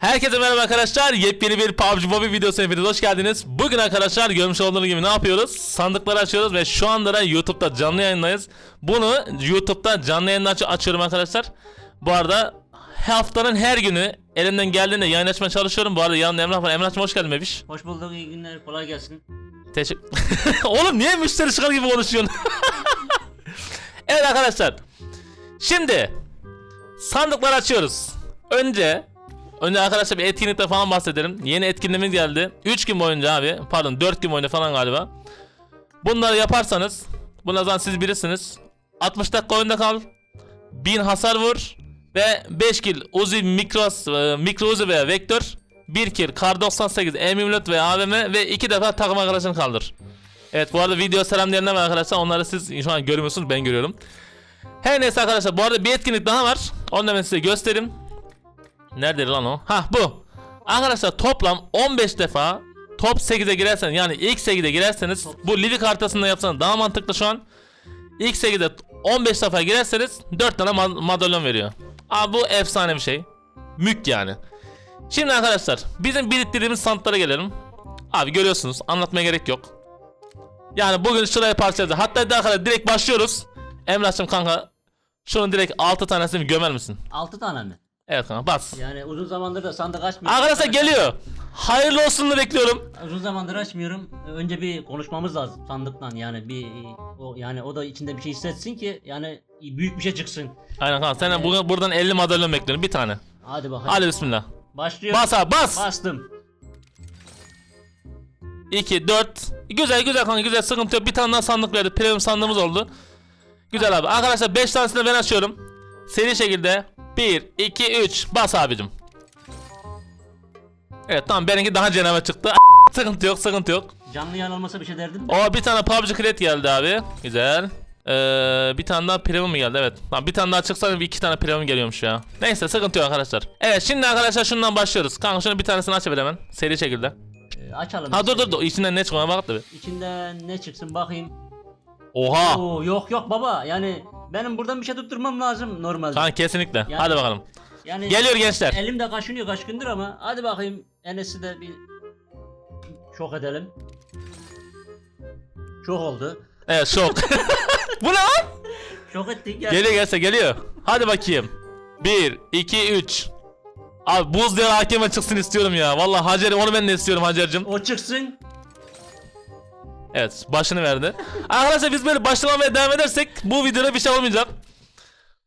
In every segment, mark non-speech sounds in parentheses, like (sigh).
Herkese merhaba arkadaşlar. Yepyeni bir PUBG Mobile videosu hepiniz hoş geldiniz. Bugün arkadaşlar görmüş olduğunuz gibi ne yapıyoruz? Sandıkları açıyoruz ve şu anda da YouTube'da canlı yayındayız. Bunu YouTube'da canlı yayında aç- açıyorum arkadaşlar. Bu arada haftanın her günü elimden geldiğinde yayın açmaya çalışıyorum. Bu arada yanımda Emrah var. Emrah'cığım hoş geldin bebiş. Hoş bulduk, iyi günler, kolay gelsin. Teşekkür... (laughs) Oğlum niye müşteri çıkar gibi konuşuyorsun? (laughs) evet arkadaşlar. Şimdi sandıkları açıyoruz. Önce Önce arkadaşlar bir etkinlikte falan bahsedelim. Yeni etkinliğimiz geldi. 3 gün boyunca abi. Pardon 4 gün boyunca falan galiba. Bunları yaparsanız. Bunlar zaten siz bilirsiniz. 60 dakika oyunda kal. 1000 hasar vur. Ve 5 kill Uzi Mikros, e, Mikro Uzi veya Vektör. 1 kill Kar 98 M24 ve AVM ve 2 defa takım arkadaşını kaldır. Evet bu arada video selam diyenler var arkadaşlar. Onları siz şu an görmüyorsunuz ben görüyorum. Her neyse arkadaşlar bu arada bir etkinlik daha var. Onu da ben size göstereyim. Nerede lan o? Ha bu. Arkadaşlar toplam 15 defa top 8'e girerseniz yani ilk 8'e girerseniz bu Livik haritasında yapsanız daha mantıklı şu an. İlk 8'e 15 defa girerseniz 4 tane ma- madalyon veriyor. Abi bu efsane bir şey. Mük yani. Şimdi arkadaşlar bizim biriktirdiğimiz sandıklara gelelim. Abi görüyorsunuz anlatmaya gerek yok. Yani bugün şuraya parçaladı. Hatta arkadaşlar direkt başlıyoruz. Emrah'cığım kanka şunun direkt 6 tanesini gömer misin? 6 tane mi? Evet kanka bas. Yani uzun zamandır da sandık açmıyorum. Arkadaşlar geliyor. Hayırlı olsununu bekliyorum. Uzun zamandır açmıyorum. Önce bir konuşmamız lazım sandıktan yani bir o yani o da içinde bir şey hissetsin ki yani büyük bir şey çıksın. Aynen kanka senden bugün buradan 50 madalyon bekliyorum bir tane. Hadi bakalım. Hadi bismillah. Başlıyor. Bas abi bas. Bastım. 2 4 Güzel güzel kanka güzel sıkıntı yok. Bir tane daha sandık verdi. Premium sandığımız oldu. Güzel abi. Arkadaşlar 5 tanesini ben açıyorum. Seri şekilde 1 2 3 bas abicim. Evet tamam benimki daha cenabet çıktı. sıkıntı yok sıkıntı yok. Canlı yan olmasa bir şey derdim. O bir tane PUBG Credit geldi abi. Güzel. Ee, bir tane daha premium geldi evet. Lan bir tane daha çıksa bir iki tane premium geliyormuş ya. Neyse sıkıntı yok arkadaşlar. Evet şimdi arkadaşlar şundan başlıyoruz. Kanka şunu bir tanesini aç hemen. Seri şekilde. Ee, açalım. Ha dur dur dur içinden ne çıkıyor bak tabi. İçinden ne çıksın bakayım. Oha. Oo, yok yok baba yani benim buradan bir şey tutturmam lazım normalde. Kanka kesinlikle. Yani- Hadi bakalım. Yani Geliyor gençler. Elimde kaşınıyor kaç gündür ama hadi bakayım Enes'i de bir şok edelim. Çok oldu. Evet şok. (laughs) Bu ne lan? Şok ettik ya. Geliyor gelse geliyor. Hadi bakayım. 1 2 3 Abi buz diye hakeme çıksın istiyorum ya. Vallahi Hacer onu ben de istiyorum Hacer'cim. O çıksın. Evet başını verdi. Arkadaşlar biz böyle başlamaya devam edersek bu videoda bir şey olmayacak.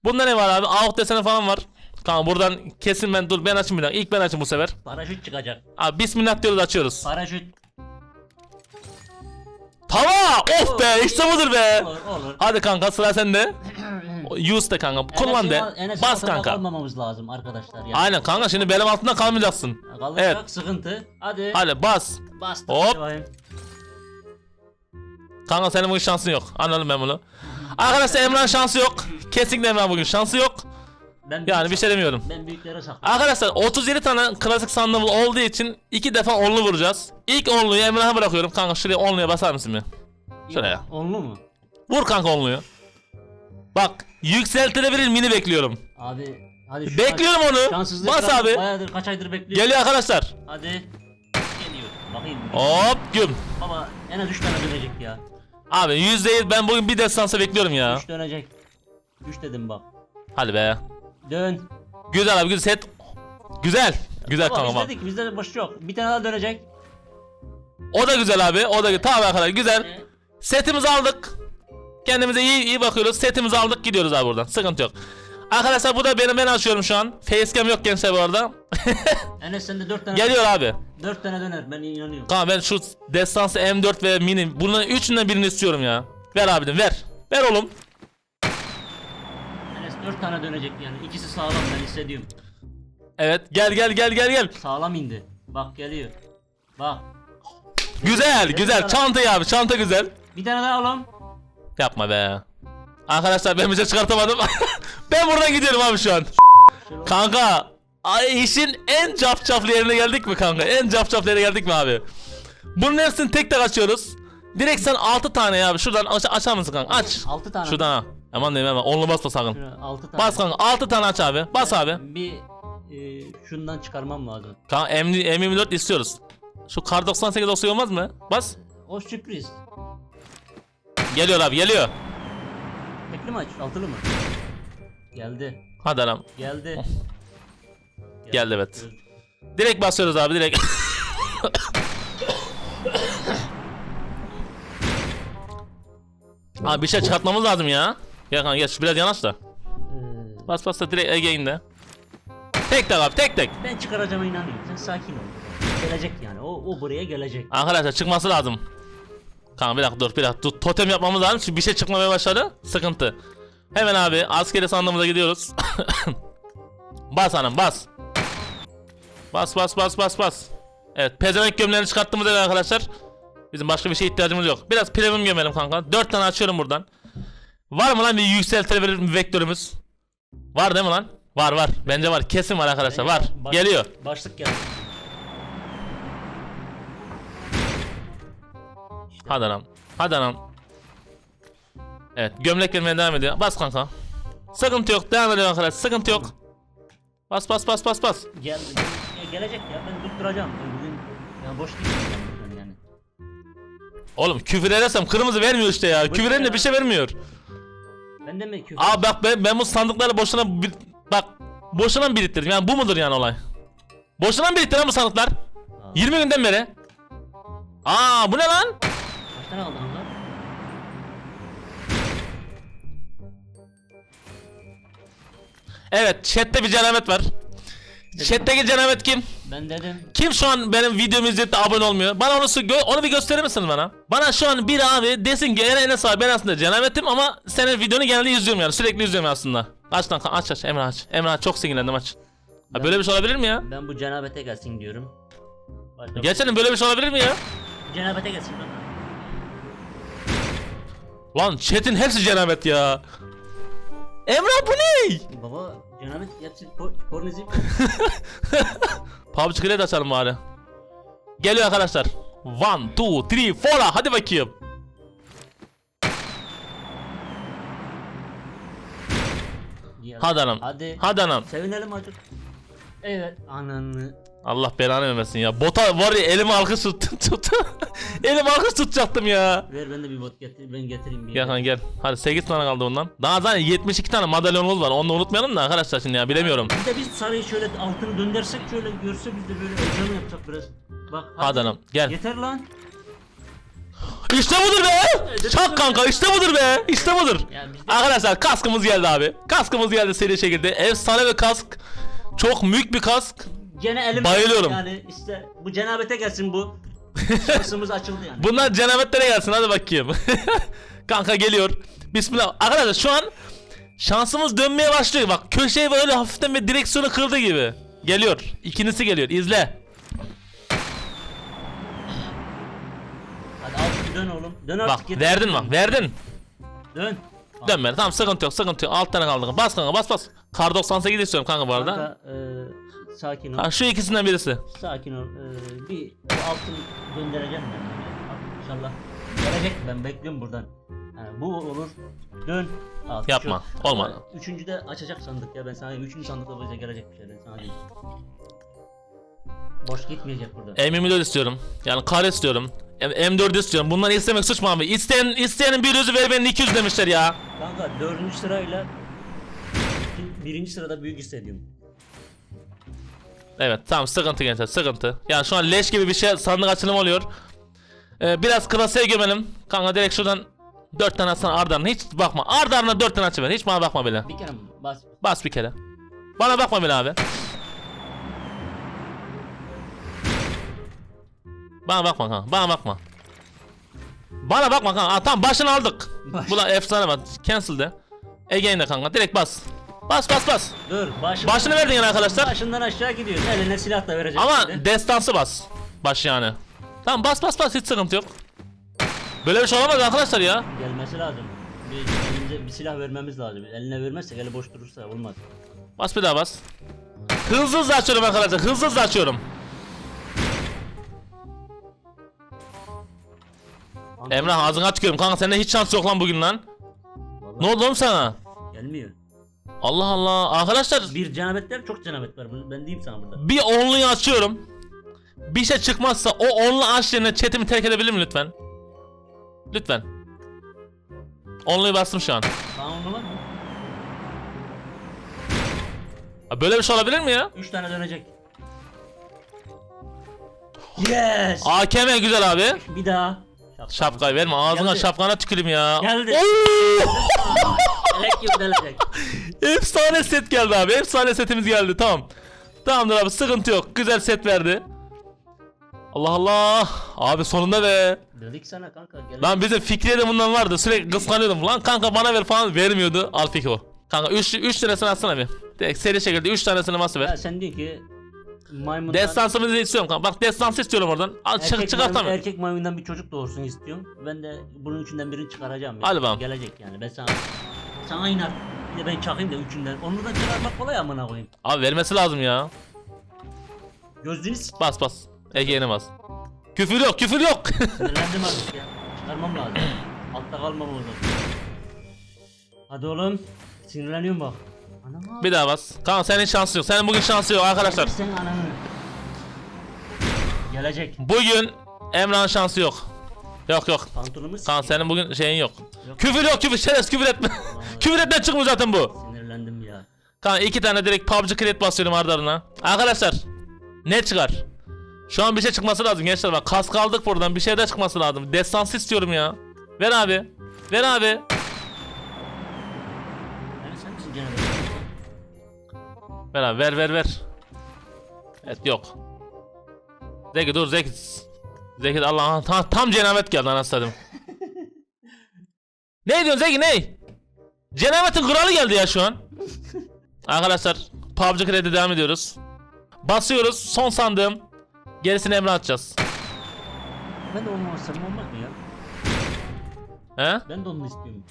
Bunda ne var abi? Avuk deseni falan var. Kanka buradan kesin ben dur ben açayım bir dakika. İlk ben açayım bu sefer. Paraşüt çıkacak. Abi bismillah diyoruz açıyoruz. Paraşüt. Tava! Of be işte budur be. Olur olur. Hadi kanka sıra sende. (clears throat) Use de kanka. Kullan de. Enes'in- Bas altında kanka. kalmamamız lazım arkadaşlar. Yani. Aynen kanka şimdi benim altında kalmayacaksın. Kalacak Evet. sıkıntı. Hadi. Hadi bas. Bastım. Hop. Hadi bakayım. Kanka senin bugün şansın yok. Anladım ben bunu. Arkadaşlar Emrah'ın şansı yok. Kesinlikle Emrah bugün şansı yok. Ben Yani bir şey demiyorum. Ben büyüklere saklıyorum. Arkadaşlar 37 tane klasik sandığımız olduğu için iki defa onlu vuracağız. İlk onluyu Emrah'a bırakıyorum. Kanka şuraya onluya basar mısın bir? Şuraya. Onlu mu? Vur kanka onluyu. Bak yükseltilebilir mini bekliyorum. Abi hadi şu Bekliyorum onu. Şanssızlık Bas abi. Bayağıdır kaç aydır bekliyorum. Geliyor arkadaşlar. Hadi. Geliyor. Bakayım. Hop güm. Baba en az 3 tane dönecek ya. Abi %100 ben bugün bir destansa bekliyorum ya. 3 dönecek. 3 dedim bak. Hadi be. Dön. Güzel abi güzel set. Güzel. Güzel Baba kanka biz dedik bizde de boş yok. Bir tane daha dönecek. O da güzel abi. O da tamam arkadaşlar güzel. Setimizi aldık. Kendimize iyi iyi bakıyoruz. Setimizi aldık gidiyoruz abi buradan. Sıkıntı yok. Arkadaşlar bu da benim ben açıyorum şu an. Facecam yok gençler bu arada. (laughs) Enes sende 4 tane Geliyor abi. 4 tane döner ben inanıyorum. Kanka ben şu destansı M4 ve mini bunların üçünden birini istiyorum ya. Ver abicim ver. Ver oğlum. Enes 4 tane dönecek yani. İkisi sağlam ben hissediyorum. Evet gel gel gel gel gel. Sağlam indi. Bak geliyor. Bak. Güzel güzel. Çantayı abi çanta güzel. Bir tane daha oğlum. Yapma be. Arkadaşlar ben bir şey çıkartamadım. (laughs) ben buradan gidiyorum abi şu an. Kanka ay işin en cafcaflı yerine geldik mi kanka? En cafcaflı yerine geldik mi abi? Bunun hepsini tek tek açıyoruz. Direkt sen 6 tane ya abi. Şuradan aç açar mısın kanka? Aç. 6 tane. Şuradan ha. Aman diyeyim hemen. Onlu basma sakın. Şöyle 6 tane. Bas kanka 6 tane aç abi. Bas abi. Bir e, şundan çıkarmam lazım. Kanka M, M24 istiyoruz. Şu kar 98 olsa olmaz mı? Bas. O sürpriz. Geliyor abi geliyor. Tekli mi aç? Altılı mı? Geldi. Hadi adam. Geldi. Geldi, evet. Direkt basıyoruz abi direkt. abi bir şey çıkartmamız lazım ya. Gel kanka gel şu biraz yanaş da. Ee, Bas bas da direkt Ege'inde. Tek tek abi tek tek. ben çıkaracağıma inanıyorum. Sen sakin ol. Gelecek yani. O, o buraya gelecek. Arkadaşlar çıkması lazım. Kanka bir dakika dur bir dakika dur. Totem yapmamız lazım çünkü bir şey çıkmamaya başladı. Sıkıntı. Hemen abi askeri sandığımıza gidiyoruz. (coughs) bas hanım bas. Bas bas bas bas bas. Evet pezevenk gömleğini çıkarttığımızda göre arkadaşlar. Bizim başka bir şeye ihtiyacımız yok. Biraz premium gömelim kanka. 4 tane açıyorum buradan. Var mı lan bir yükseltilebilir bir vektörümüz? Var değil mi lan? Var var. Bence var. Kesin var arkadaşlar. Var. Baş- Geliyor. Başlık geldi. Hadi anam. Hadi anam. Evet gömlek vermeye devam ediyor. Bas kanka. Sıkıntı yok. Devam ediyor arkadaşlar. Sıkıntı yok. Bas bas bas bas bas. Gel, ya gelecek ya. Ben tutturacağım. Bugün yani boş değilim ben yani. Oğlum küfür edersem kırmızı vermiyor işte ya. Küfür edince bir şey vermiyor. Ben de mi küfür? Aa bak ben, ben bu sandıkları boşuna bir- bak boşuna mı biriktirdim? Yani bu mudur yani olay? Boşuna mı biriktiren bu sandıklar? Aa, 20 günden beri. Aa bu ne lan? Tane aldın lan? Evet chatte bir cenabet var. Chat'teki cenabet kim? Ben dedim. Kim şu an benim videomu izleyip de abone olmuyor? Bana onu, gö- onu bir gösterir misin bana? Bana şu an bir abi desin ki Eren Enes abi ben aslında cenabetim ama senin videonu genelde izliyorum yani sürekli izliyorum aslında. Aç lan aç aç Emre aç. Emre aç çok sinirlendim aç. Ha, böyle bir şey olabilir mi ya? Ben bu cenabete gelsin diyorum. Gerçekten böyle bir şey olabilir mi ya? Cenabete gelsin lan. Lan chat'in hepsi cenabet ya. Emre bu ne? Baba cenabet gerçi por pornozi. (laughs) PUBG Create açalım bari. Geliyor arkadaşlar. 1, 2, 3, 4 hadi bakayım. Hadi anam. Hadi. Hadi anam. Sevinelim artık. Evet ananı. Allah belanı vermesin ya. Bota var ya elim alkış tut tut. (laughs) elim alkış tutacaktım ya. Ver ben de bir bot getir ben getireyim bir. Gel kanka gel. Hadi 8 tane kaldı bundan. Daha zaten 72 tane madalyonumuz var. Onu da unutmayalım da arkadaşlar şimdi ya bilemiyorum. Bir de biz sarıyı şöyle altını döndürsek şöyle görse biz de böyle heyecan yapacak biraz. Bak Hadi anam gel. Yeter lan. İşte budur be. Çak kanka işte budur be. İşte budur. Arkadaşlar kaskımız geldi abi. Kaskımız geldi seri şekilde. Efsane bir kask. Çok büyük bir kask. Gene elim Bayılıyorum. Yani işte bu cenabete gelsin bu. (laughs) Şansımız açıldı yani. Bunlar cenabetlere gelsin hadi bakayım. (laughs) Kanka geliyor. Bismillah. Arkadaşlar şu an şansımız dönmeye başlıyor. Bak köşeye böyle hafiften bir direksiyonu kırdı gibi. Geliyor. İkincisi geliyor. İzle. Hadi altını dön oğlum. Dön artık. Bak yeter. verdin bak verdin. Dön. Dön beni. Tamam sıkıntı yok sıkıntı yok. Alt tane kaldı. Bas kanka bas bas. Kar 98 istiyorum kanka bu arada. Kanka, e, sakin ol. Ha, şu ikisinden birisi. Sakin ol. E, bir o altını göndereceğim ben. Yani. İnşallah. Gelecek ben bekliyorum buradan. Yani bu olur. Dön. Al, Yapma, şu- olmadı. Üçüncü de açacak sandık ya ben sana üçüncü sandıkta bize gelecek bir şeyler sana diyeyim. Boş gitmeyecek burada. M24 istiyorum. Yani kar istiyorum. M- M4 istiyorum. Bunları istemek suç mu abi? İsteyen, isteyenin bir yüzü ver benim 200 demişler ya. Kanka dördüncü sırayla birinci sırada büyük hissediyorum. Evet tamam sıkıntı gençler sıkıntı. Yani şu an leş gibi bir şey sandık açılımı oluyor. Ee, biraz klasiğe gömelim. Kanka direkt şuradan 4 tane atsana ardarına hiç bakma. Ardarına 4 tane açıver hiç bana bakma bile. Bir kere mi? Bas. Bas bir kere. Bana bakma bile abi. Bana bakma kanka bana bakma. Bana bakma kanka. Aa, tamam başını aldık. Baş- Bu da efsane bak. Cancel de. Again de kanka direkt bas. Bas bas bas. Dur baş. Başını verdin yani arkadaşlar. Başından aşağı gidiyor. Eline silah da verecek. Ama şimdi. destansı bas. Baş yani. Tamam bas bas bas hiç sıkıntı yok. Böyle bir şey olamaz arkadaşlar ya. Gelmesi lazım. Bir, elimize bir silah vermemiz lazım. Eline vermezsek eli boş durursa olmaz. Bas bir daha bas. Hızlı hızlı açıyorum arkadaşlar. Hızlı hızlı açıyorum. Emrah ağzını açıyorum kanka sende hiç şans yok lan bugün lan. vallahi Ne oldu oğlum sana? Gelmiyor. Allah Allah. Arkadaşlar Bir cenabetler çok cenabet var. Bunu Ben diyeyim sana burada. bir onluyu açıyorum. Bir şey çıkmazsa o onlu aç yerine chatimi terk edebilir mi lütfen? Lütfen. Onluyu bastım şu an. Mı lan? Ha, Böyle bir şey olabilir mi ya? 3 tane dönecek. Yes. AKM güzel abi. Bir daha. Şapka. Şapkayı verme ağzına Geldi. şapkana tüküreyim ya. Geldi. Oo! (laughs) Elek gibi delecek. Efsane set geldi abi. Efsane setimiz geldi. Tamam. Tamamdır abi sıkıntı yok. Güzel set verdi. Allah Allah. Abi sonunda be. Dedik sana kanka. Gel. Lan bizim Fikriye de bundan vardı. Sürekli kıskanıyordum. Lan kanka bana ver falan vermiyordu. Al Fikri o. Kanka 3 3 tanesini atsana bir. Direkt seri şekilde 3 tanesini Ya ver. sen diyor ki maymundan Destansımızı istiyorum kanka. Bak destansı istiyorum oradan. Al çık erkek, maymun, erkek maymundan bir çocuk doğursun istiyorum. Ben de bunun üçünden birini çıkaracağım. Yani. Hadi bakalım. Gelecek yani. Ben sana inat. Bir de ben çakayım da üçünden. Onu da çıkarmak kolay amına koyayım. Abi vermesi lazım ya. Gözlüğünü s- Bas bas. Ege'ne bas. Küfür yok küfür yok. sinirlendim (laughs) artık ya. Çıkarmam lazım. Altta kalmam lazım. Hadi oğlum. Sinirleniyorum bak. Anam abi. bir daha bas. Kanka senin şansın yok. Senin bugün şansı yok arkadaşlar. Sen ananı. Gelecek. Bugün Emrah'ın şansı yok. Yok yok. Pantolonumu s- Kaan senin bugün şeyin yok. Yok. Küfür yok küfür şerefsiz küfür etme. (laughs) küfür etme çıkmıyor zaten bu. Sinirlendim ya. Kaan iki tane direkt PUBG kredi basıyorum ardı ardına. Arkadaşlar ne çıkar? Şu an bir şey çıkması lazım gençler bak kask aldık buradan bir şey de çıkması lazım. Destansı istiyorum ya. Ver abi. Ver abi. Yani sen misin cenabet? Ver abi ver ver ver. Evet yok. Zeki dur Zeki. Zeki Allah tam, tam cenabet geldi anasını satayım. (laughs) ne diyorsun Zeki ne? Cenabetin kralı geldi ya şu an. Arkadaşlar PUBG kredi devam ediyoruz. Basıyoruz son sandığım. Gerisini Emre atacağız. Ben de onu alsam olmaz mı ya? He? Ben de onu istiyorum.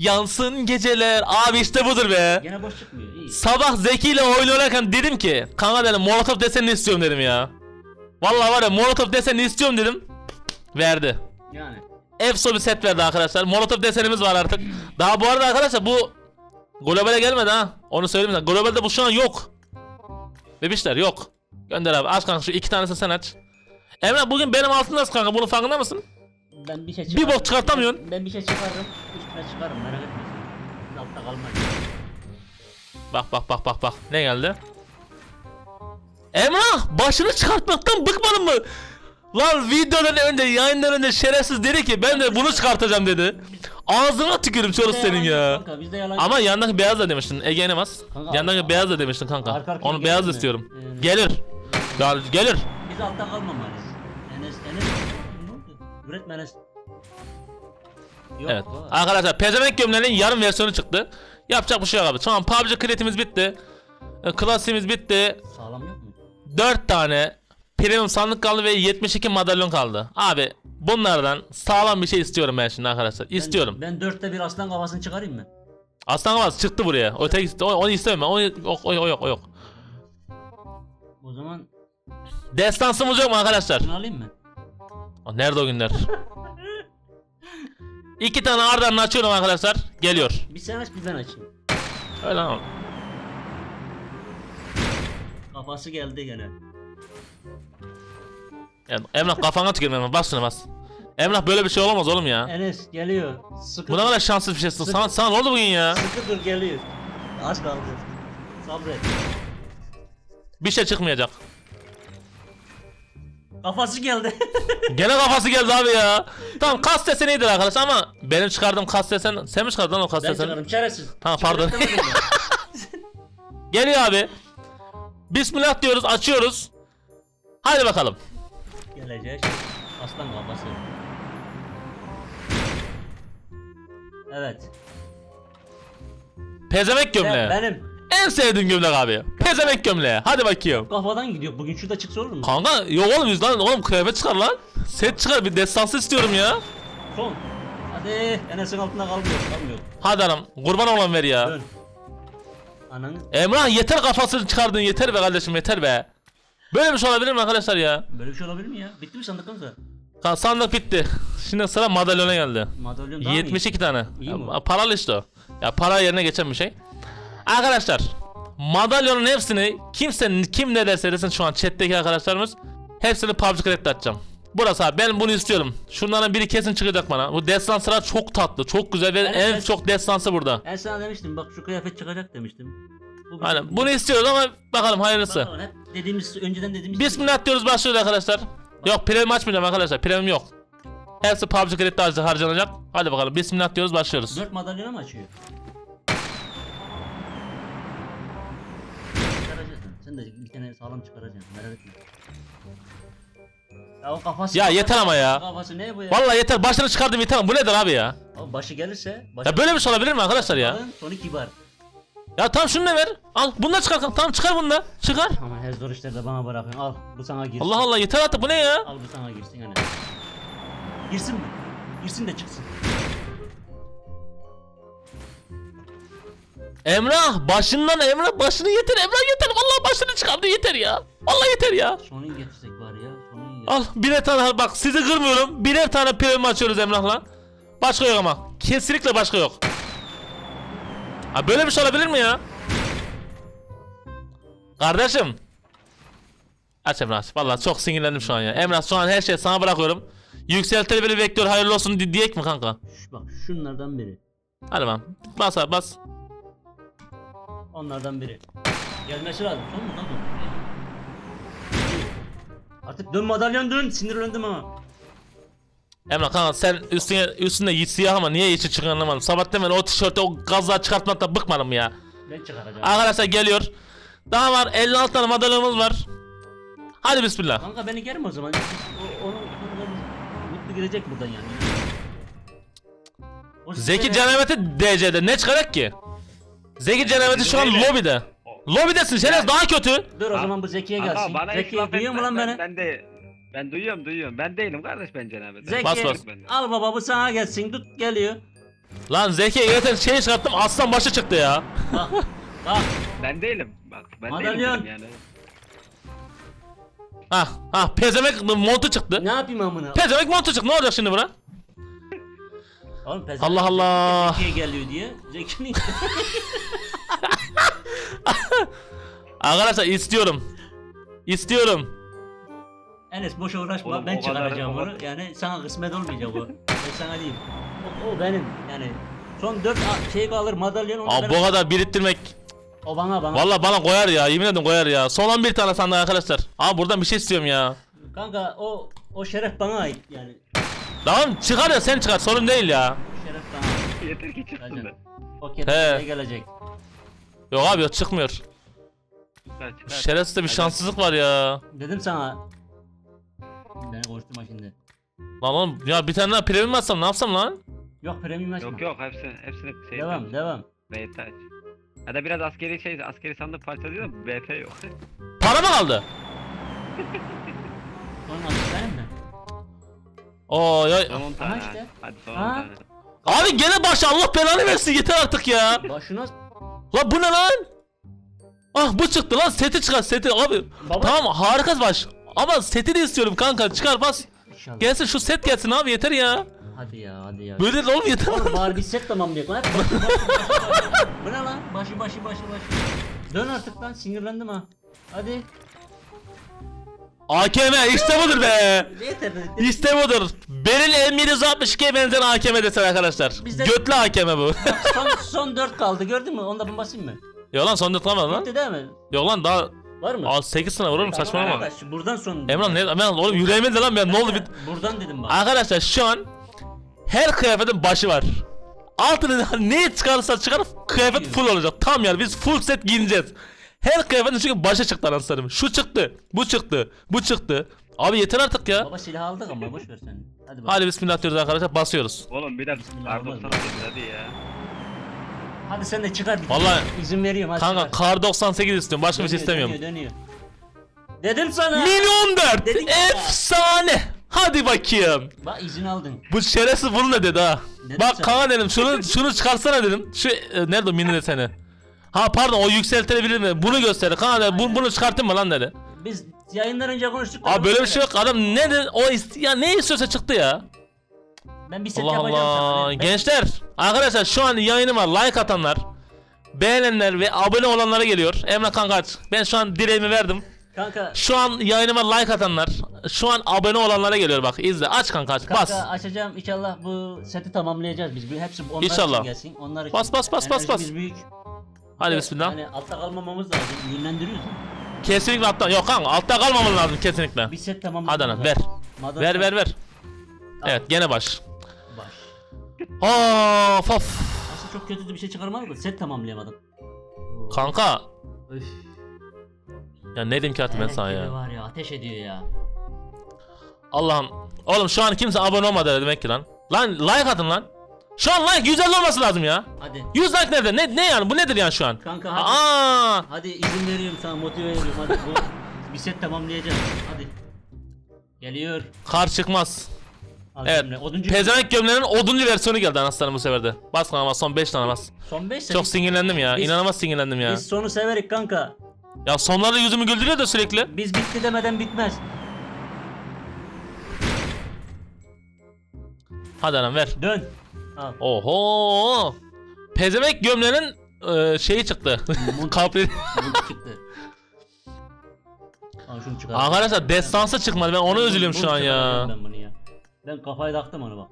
Yansın geceler. Abi işte budur be. Gene boş çıkmıyor. İyi. Sabah Zeki ile oyun oynarken dedim ki kanka dedim molotof desenini istiyorum dedim ya. Vallahi var ya molotof desenini istiyorum dedim. Verdi. Yani. Efso bir set verdi arkadaşlar. Molotof desenimiz var artık. Daha bu arada arkadaşlar bu globale gelmedi ha. Onu söyleyeyim sana. Globalde bu şu an yok. Bebişler yok. Gönder abi. Aç kanka şu iki tanesini sen aç. Emre bugün benim altım nasıl kanka? Bunun farkında mısın? Ben bir şey Bir bok çıkartamıyorsun. Ben, bir şey çıkarırım. Üstüne çıkarım merak etme. sen. Biz Altta kalmayız. Bak bak bak bak bak. Ne geldi? Emrah başını çıkartmaktan bıkmadın mı? Lan videodan önce yayından önce şerefsiz dedi ki ben de bunu çıkartacağım dedi. Ağzına tükürüm Bizde senin ya. Kanka bizde yalan Ama yandaki beyaz da demiştin. Ege'ne bas. Kanka, Yandaki beyaz da demiştin kanka. arka arkaya Onu beyaz gelir mi? istiyorum. Ee, Gelir. Ya, gelir. Biz altta kalmamalıyız. Enes, Enes ne oldu? Üretme Enes. Yok, Evet. var. Arkadaşlar pezevenk gömleğinin yarım versiyonu çıktı. Yapacak bir şey yok abi. Tamam PUBG kredimiz bitti. E, Klasiğimiz bitti. Sağlam yok mu? 4 tane premium sandık kaldı ve 72 madalyon kaldı. Abi bunlardan sağlam bir şey istiyorum ben şimdi arkadaşlar. İstiyorum. Ben, ben dörtte bir aslan kafasını çıkarayım mı? Aslan Kavaz çıktı buraya. O tek o, onu ben. O, o, o, o yok o yok. O zaman Destansımız yok mu arkadaşlar? bunu alayım mı? Nerede o günler? (laughs) İki tane ardından açıyorum arkadaşlar. Geliyor. Bir sen aç bir ben açayım. Öyle ama. Kafası geldi gene. Yani Emrah kafana tükürme Emrah. Bas şuna bas. Emrah böyle bir şey olamaz oğlum ya. Enes geliyor. Sıkı, Bu ne kadar şanssız bir şeysin. Sana, sana ne oldu bugün ya? sıkı dur geliyor. Az kaldı. Sabret. Bir şey çıkmayacak. Kafası geldi. (laughs) Gene kafası geldi abi ya. Tamam kas desen iyidir arkadaş ama benim çıkardığım kas desen sen mi çıkardın o kas ben deseni? çıkarım çaresiz. Tamam, pardon. Çıkartamadım. (laughs) Geliyor abi. Bismillah diyoruz açıyoruz. Hadi bakalım. Gelecek. Aslan kafası. Evet. Pezevenk gömleği. Ben, benim. En sevdiğim gömlek abi. Pezevenk gömleği. Hadi bakayım. Kafadan gidiyor. Bugün şurada çıksa olur mu? Kanka yok oğlum yüz lan oğlum kıyafet çıkar lan. Set çıkar bir destansı istiyorum ya. Son. Hadi. Enes'in altında kalmıyor. Kalmıyor. Hadi anam kurban olan ver ya. Dön. Ananı. Emrah yeter kafasını çıkardın yeter be kardeşim yeter be. Böyle bir şey olabilir mi arkadaşlar ya? Böyle bir şey olabilir mi ya? Bitti mi sandıklarınız? Kan sandık bitti. Şimdi sıra madalyona geldi. Madalyon daha mı iyi? 72 tane. İyi mi? Ya, paralı işte o. Ya para yerine geçen bir şey. Arkadaşlar madalyonun hepsini kimse kim ne derse desin şu an chat'teki arkadaşlarımız hepsini PUBG Crack'te atacağım. Burası abi ben bunu istiyorum. Şunların biri kesin çıkacak bana. Bu destansılar çok tatlı, çok güzel ve en çok destansı burada. Ben sana demiştim bak şu kıyafet çıkacak demiştim. Bu Aynen bunu istiyoruz ama bakalım hayırlısı. Bakalım, hep dediğimiz önceden dediğimiz Bismillah diyoruz başlıyoruz arkadaşlar. Yok premium açmayacağım arkadaşlar premium yok. Hepsi PUBG harca- harcanacak. Hadi bakalım bismillah diyoruz başlıyoruz. 4 madalyona mı açıyor? De bir tane sağlam çıkaracaksın. Merak etme. Ya o kafası Ya yeter ama ya. Kafası ne bu ya? Vallahi yeter başını çıkardım yeter. Bu nedir abi ya? Abi başı gelirse başı Ya böyle bir şey olabilir mi arkadaşlar ya? Alın, sonu kibar. Ya tamam şunu da ver. Al bunu da çıkar. Tamam çıkar bunu da. Çıkar. Ama her zor işleri de bana bırakın. Al bu sana girsin. Allah Allah yeter artık bu ne ya? Al bu sana girsin hani. Girsin mi? Girsin de çıksın. Emrah başından Emrah başını yeter Emrah yeter. Vallahi başını çıkardı yeter ya. Vallahi yeter ya. Sonu getirsek var ya. Sonu. Al birer tane bak sizi kırmıyorum. Birer tane premium açıyoruz Emrah'la. Başka yok ama. Kesinlikle başka yok. Ha böyle bir şey olabilir mi ya? Kardeşim. Aç Emrah. Vallahi çok sinirlendim şu an ya. Emrah şu an her şeyi sana bırakıyorum. Yükselteli beni bekliyor hayırlı olsun di diyek mi kanka? Şu, bak şunlardan biri. Hadi lan. Bas abi bas. Onlardan biri. Gelmesi lazım. Son mu lan bu? Artık dön madalyon dön. Sinirlendim ama. Emrah kanka sen üstüne üstünde siyah ama niye yeşil çıkıyor anlamadım. Sabah demen o tişörtü o gazla çıkartmaktan bıkmadım ya. Ben çıkaracağım. Arkadaşlar geliyor. Daha var 56 tane madalyonumuz var. Hadi bismillah. Kanka beni gerim o zaman. O, onu, onu- mutlu girecek buradan yani. O Zeki Cenabet'i DC'de ne çıkacak ki? Zeki Cenabet'i şu an lobide. Lobidesin Şeref daha kötü. Dur o zaman bu Zeki'ye gelsin. bana Zeki itiraf duyuyor mu etme. lan ben, beni? Ben de ben duyuyorum duyuyorum. Ben değilim kardeş ben cenabet. Zeki Bas, bas. al baba bu sana gelsin. Tut geliyor. Lan Zeki'ye gerçekten şey çıkarttım aslan başı çıktı ya. Bak. Bak. Ben değilim. Bak ben Madalyon. değilim yani. Hah hah pezemek montu çıktı. Ne yapayım amına? Pezemek montu çıktı ne olacak şimdi buna? Oğlum pezevenk Allah Allah. Zeki'ye geliyor diye. Zeki'nin (laughs) Arkadaşlar istiyorum. İstiyorum. Enes boşa uğraşma Oğlum, ben o kadar- çıkaracağım o kadar- Yani sana kısmet olmayacak o. ben sana diyeyim. O, o benim yani. Son 4 şey kalır madalyon onu Abi ben- bu kadar biriktirmek O bana bana. Vallahi bana koyar ya yemin ederim koyar ya. Son 11 tane sandık arkadaşlar. Abi buradan bir şey istiyorum ya. Kanka o o şeref bana ait yani. Tamam çıkar ya sen çıkar sorun değil ya. Şeref ait. Yeter ki çıksın da. He. gelecek. Yok abi yok çıkmıyor. Çıkar çıkar. Şerefsizde bir Hadi. şanssızlık var ya. Dedim sana. Beni konuşturma şimdi. Lan oğlum ya bir tane daha premium atsam ne yapsam lan? Yok premium açma. Yok yok hepsini hepsini şey Devam devam. BT aç. Hadi biraz askeri şey askeri sandık parçalıyor da BP yok. Para mı kaldı? Onun adı benim mi? Son 10 tane. işte. Hadi son 10 Ha? tane. Abi gene başla Allah belanı versin yeter artık ya. Başına Lan bu ne lan? Ah bu çıktı lan seti çıkar seti abi. Baba. Tamam harika baş. Ama seti de istiyorum kanka çıkar bas. İnşallah. Gelsin şu set gelsin abi yeter ya. Hadi ya hadi ya. Böyle de oğlum yeter. Oğlum bari bir set. Hep başı başı başı başı. Bu ne lan? Başı başı başı başı. Dön artık lan sinirlendim ha. Hadi. AKM işte budur be. İşte budur. Beril M762'ye benzer AKM desen arkadaşlar. Bizde- Götlü AKM bu. son, son 4 kaldı gördün mü? Onda ben basayım mı? Yok lan son tutamadı lan. Bitti değil mi? Yok lan daha Var mı? Aa 8 sene vururum saçmalama. Arkadaş, Buradan son. Emran ne? Emran oğlum yüreğime de lan ben ne oldu bir... Buradan dedim bak. Arkadaşlar şu an her kıyafetin başı var. Altını (laughs) ne çıkarırsa çıkar kıyafet full olacak. Tam yani biz full set giyineceğiz. Her kıyafetin çünkü başı çıktı anaslarım. Şu çıktı, bu çıktı, bu çıktı. Abi yeter artık ya. Baba silah aldık ama boş ver sen. Hadi bak. Hadi bismillah diyoruz arkadaşlar basıyoruz. Oğlum kar olmaz 90 mı? hadi ya. Hadi sen de çıkar bir. Vallahi- izin veriyorum hadi Kanka çıkar. kar 98 istiyorum başka bir şey istemiyorum. Dönüyor, dönüyor. Dedim sana. Milyon 4 Dedik ya. efsane. Hadi bakayım. Bak izin aldın. Bu şerefsiz bunu da dedi ha. Dedim Bak sana. kanka dedim şunu şunu çıkarsana dedim. Şu e, nerede o mini deseni? Ha pardon o yükseltilebilir mi? Bunu göster. Kanka dedi, bu, bunu çıkartayım mı lan dedi. Biz Yayından önce konuştuk. da Abi böyle bir şey yok. Adam ne de o ist ya ne istiyorsa çıktı ya. Ben bir set Allah yapacağım sana. Allah. Ben- Gençler, arkadaşlar şu an yayınıma like atanlar, beğenenler ve abone olanlara geliyor. Emre kanka aç. Ben şu an dileğimi verdim. Kanka, Şu an yayınıma like atanlar, şu an abone olanlara geliyor bak. izle. Aç kanka aç. kanka Bas. açacağım inşallah bu seti tamamlayacağız biz. Bu Hepsi onlar İnşallah. için gelsin. Onlar için. Bas, bas, bas, bas, Enerjimiz bas. büyük. Hadi bismillah. Hani altta kalmamamız lazım. Yönlendiriyoruz. Kesinlikle altta. Yok kanka altta kalmaman lazım kesinlikle. Bir set tamamladık. Hadi ana ver. Madem Ver ver ver. Evet gene baş. Baş. Of of. Aslında çok kötü bir şey çıkarmadık da set tamamlayamadım. Kanka. Öf. Ya ne diyeyim ki artık ben sana ya. var ya ateş ediyor ya. Allah'ım. Oğlum şu an kimse abone olmadı demek ki lan. Lan like atın lan. Şu an like 150 olması lazım ya. Hadi. 100 like nerede? Ne, ne yani? Bu nedir yani şu an? Kanka hadi. Aa! Hadi izin veriyorum sana motive ediyorum hadi bu (laughs) bir set tamamlayacağız. Hadi. Geliyor. Kar çıkmaz. Al Evet. cümle. Oduncu Pezevenk gömleğinin oduncu versiyonu geldi anaslanım bu sefer de. Bas son 5 tane bas. son 5 set. Çok sinirlendim ya. Biz- İnanılmaz sinirlendim ya. Biz sonu severik kanka. Ya sonlarda yüzümü güldürüyor da sürekli. Biz bitti demeden bitmez. Hadi anam ver. Dön. Al. Oho! Pezevenk gömleğinin e, şeyi çıktı. (laughs) Kapri. Çıktı. Al şunu çıkar. Arkadaşlar destansı çıkmadı. Ben ona üzülüyorum şu an ya. Ben bunu ya. Ben kafayı taktım onu bak.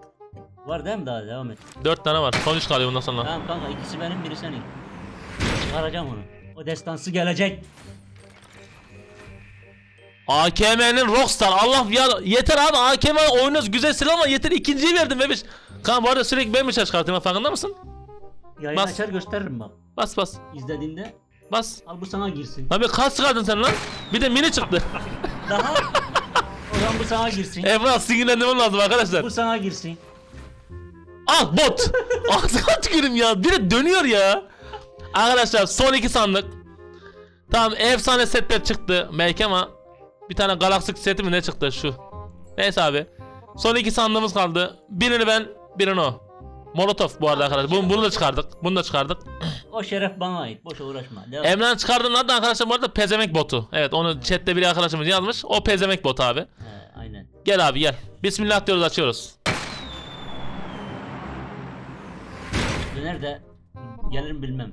Var değil mi daha devam et. 4 tane var. Son 3 kalıyor bundan sonra. Tamam kanka ikisi benim biri senin. Çıkaracağım onu. O destansı gelecek. AKM'nin Rockstar. Allah ya yeter abi AKM oynuyoruz güzel silah ama yeter ikinciyi verdim bebiş. Kan bu arada sürekli ben mi ses çıkartıyorum farkında mısın? Yayın Bas. açar gösteririm bak. Bas bas İzlediğinde bas. al bu sana girsin. Abi kaç çıkardın sen lan? Bir de mini çıktı. (laughs) Daha o zaman bu sana girsin. Emrah sinirlenmem lazım arkadaşlar. Bu sana girsin. Al bot. (laughs) Ağzına tükürüm ya. Bir de dönüyor ya. Arkadaşlar son iki sandık. Tamam efsane setler çıktı belki ama bir tane galaksik seti mi ne çıktı şu. Neyse abi. Son iki sandığımız kaldı. Birini ben, birini o. Molotov bu arada arkadaşlar. Bunu, bunu da çıkardık. Bunu da çıkardık. (clears throat) O şeref bana ait. Boşa uğraşma. Devam. Emre'nin çıkardığının adı arkadaşlar bu arada pezemek botu. Evet onu chatte bir arkadaşımız yazmış. O pezemek botu abi. He, aynen. Gel abi gel. Bismillah diyoruz açıyoruz. Döner de gelirim bilmem.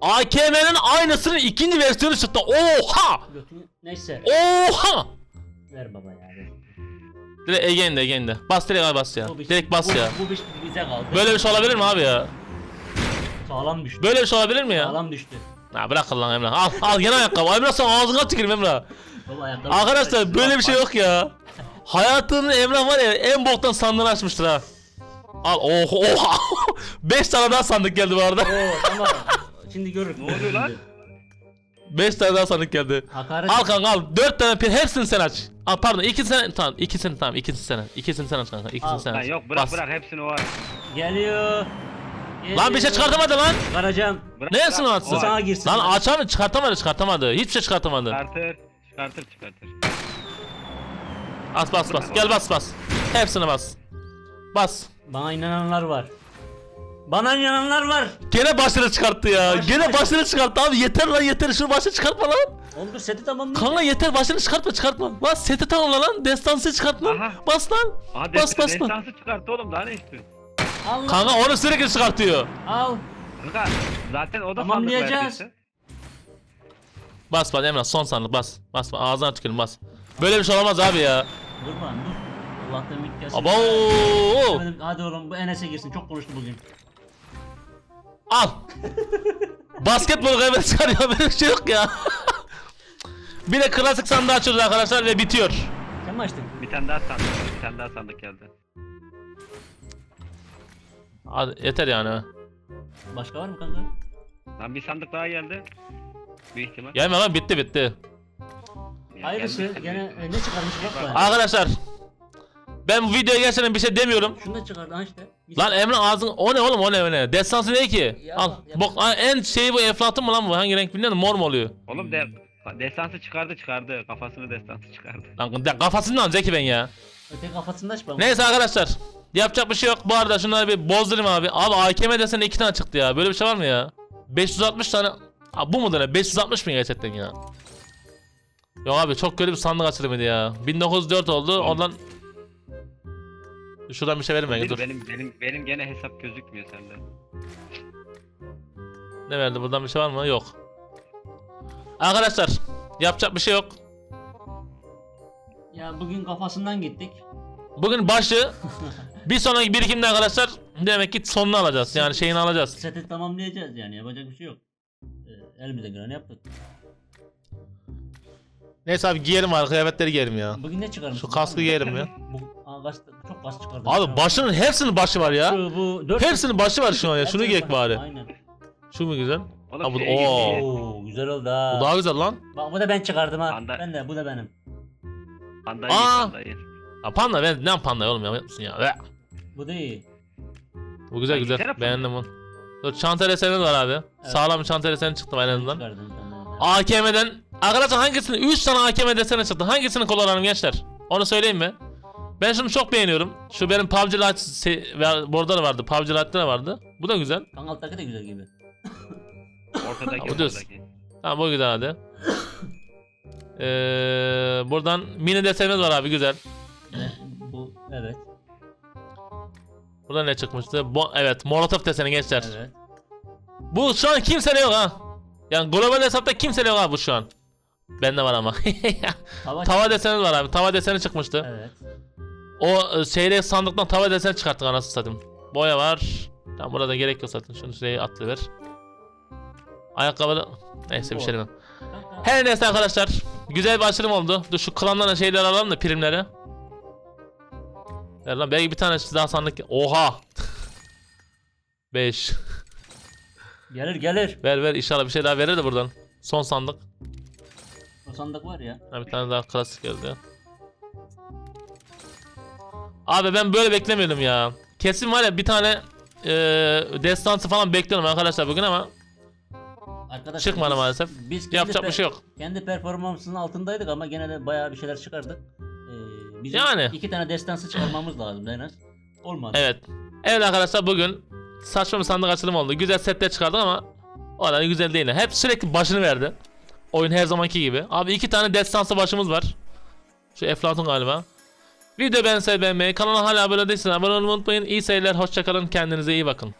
AKM'nin aynısının ikinci versiyonu çıktı. Oha! Götünü... Neyse. Oha! Ver baba ya. Ver. Direkt again de again de. Bas direkt abi bas ya. Bu Direkt bas bu, ya. Bu bir bize kaldı. Böyle bir şey olabilir mi abi ya? Sağlam düştü. Böyle bir şey olabilir mi ya? Sağlam düştü. Ha bırak lan Emrah. Al al gene ayakkabı. Emrah sen ağzına tükürüm Emrah. Baba ayakkabı. Arkadaşlar böyle bir şey yok ya. (laughs) Hayatının Emrah var ya en boktan sandığını açmıştır ha. Al oh oha. 5 (laughs) tane daha sandık geldi bu arada. Oo tamam. Şimdi görürüz. Ne oluyor lan? 5 tane daha sandık geldi. Hakaret. Al kanka al. 4 tane pil hepsini sen aç. Al pardon ikisini sen tamam ikisini tamam ikisini sen aç. İkisini sen aç kanka. İkisini Al. sen Lan aç. yok bırak Bas. bırak hepsini o aç. Geliyor. Lan bir şey çıkartamadı lan. Çıkaracağım. Bırak, Ne yapsın bırak, atsın? o Sana aç. girsin. Lan açamadı çıkartamadı çıkartamadı. Hiçbir şey çıkartamadı. Çıkartır. Çıkartır çıkartır. Bas bas bas. Gel bas bas. Hepsine bas. Bas. Bana inananlar var. Bana inananlar var. Gene başını çıkarttı ya. Başını Gene çıkart- başını çıkarttı abi. Yeter lan yeter. Şunu başını çıkartma lan. Oldu seti tamamladı. Kanka yeter başını çıkartma çıkartma. Lan seti tamamla lan. Destansı çıkartma. Aha. Bas lan. Aha Bas, bas, bas, bas. destansı çıkarttı oğlum daha ne istiyorsun? Al. Kanka onu sürekli çıkartıyor. Al. Kanka zaten o da Tamamlayacağız. sandık verdiyse. Bas bas Emrah son sandık bas. Bas bas ağzına tükürün bas. Böyle bir şey olamaz abi ya. Dur lan dur. Allah'tan ümit gelsin. Abo. Hadi oğlum bu Enes'e girsin. Çok konuştu bugün. Al. Basketbol kaybet (laughs) çıkarıyor. Böyle bir şey yok ya. (laughs) bir de klasik sandığı açıyoruz arkadaşlar ve bitiyor. Sen mi açtın? Bir tane daha sandık bir tane daha sandık geldi. Hadi yeter yani. Başka var mı kanka? Lan bir sandık daha geldi. Büyük ihtimal. Gelme lan bitti bitti. Ya Hayırlısı gelmezse gene büyük ihtimal. e, ne çıkarmış bak bana. Arkadaşlar. Ben bu videoya gerçekten bir şey demiyorum. Şunu da çıkardı ha işte. Lan Emre ağzın o ne oğlum o ne o ne? Destansı ne ki? Ya, Al. ya- Bok ha, en şeyi bu eflatun mu lan bu? Hangi renk bilmiyorum mor mu oluyor? Oğlum de destansı çıkardı çıkardı. Kafasını destansı çıkardı. Lan de- kafasından Zeki ben ya. Öteki kafasında aç bana. Neyse arkadaşlar. Yapacak bir şey yok. Bu arada şunları bir bozdurayım abi. Abi AKM desene iki tane çıktı ya. Böyle bir şey var mı ya? 560 tane. Abi bu mudur ne? 560 mı gerçekten ya? Yok abi çok kötü bir sandık açılımıydı ya. 1904 oldu. Oradan Şuradan bir şey verin bana dur. Benim benim benim gene hesap gözükmüyor sende. Ne verdi? Buradan bir şey var mı? Yok. Arkadaşlar yapacak bir şey yok. Ya bugün kafasından gittik. Bugün başı bir sonraki birikimde arkadaşlar demek ki sonunu alacağız. Yani şeyini alacağız. Seti tamamlayacağız yani yapacak bir şey yok. Ee, elimize geleni yaptık. Neyse abi giyelim abi kıyafetleri giyelim ya. Bugün ne çıkarmış? Şu kaskı giyelim ya. Bu aa, çok kas çıkardı. Abi başının hepsinin başı var ya. Şu, bu dört Hepsinin başı var şu an ya. Şunu giyek bari. Aynen. Şu mu güzel? Oğlum Ha, bu şey gibi Oo. değil. Oo güzel oldu ha. Bu daha güzel lan. Bak bu da ben çıkardım ha. Panda- Ben de bu da benim. Pandayı Aa! pandayı. Ha panda ben ne panda oğlum ya yapmışsın ya. Ve. Bu da iyi. Bu güzel güzel. Beğendim bunu. Dur çanta deseni var abi. Sağlam bir çanta deseni çıktı en azından. Çıkardım. AKM'den arkadaşlar hangisini 3 tane AKM deseni çıktı. Hangisini kullanalım gençler? Onu söyleyeyim mi? Ben şunu çok beğeniyorum. Şu benim PUBG Lite da vardı. PUBG Lite'da da vardı. Bu da güzel. Kangaltaki de güzel gibi. Ortadaki Ha, bu düz. ortadaki. Tamam bu güzel hadi. Ee, buradan mini desenimiz var abi güzel. Ne? Bu evet. Burada ne çıkmıştı? Bu, evet Molotov deseni gençler. Evet. Bu şu an kimsede yok ha. Yani global hesapta kimsede yok abi bu şu an. Bende var ama. (laughs) Tava, tava deseni var abi. Tava deseni çıkmıştı. Evet. O e, şeyle sandıktan tava deseni çıkarttık anasını satayım. Boya var. Tamam burada gerek yok zaten. Şunu şuraya atlıver. Ayakkabı da... Neyse bir şey demem. Her neyse arkadaşlar. Güzel bir açılım oldu. Dur şu klanlara şeyler alalım da primleri. Ver lan belki bir tane daha sandık. Oha. (laughs) 5. Gelir gelir. Ver ver inşallah bir şey daha verir de buradan. Son sandık. Sandık var ya. Ha, bir tane daha klasik geldi. Abi ben böyle beklemiyordum ya. Kesin var ya bir tane e, destansı falan bekliyorum arkadaşlar bugün ama Arkadaşlar çıkmadı biz- maalesef. Biz kendi Yapacak bir şey yok. Kendi performansının altındaydık ama gene de bayağı bir şeyler çıkardık. Ee, bizim Yani. iki tane destansı çıkarmamız lazım en az. Olmadı. Evet. Evet arkadaşlar bugün saçma bir sandık açılımı oldu. Güzel setler çıkardık ama o güzel değil. Hep sürekli başını verdi. Oyun her zamanki gibi. Abi iki tane destansı başımız var. Şu Eflatun galiba. Video beğense beğenmeyi, kanala hala abone değilseniz abone olmayı unutmayın. İyi seyirler, hoşçakalın, kendinize iyi bakın.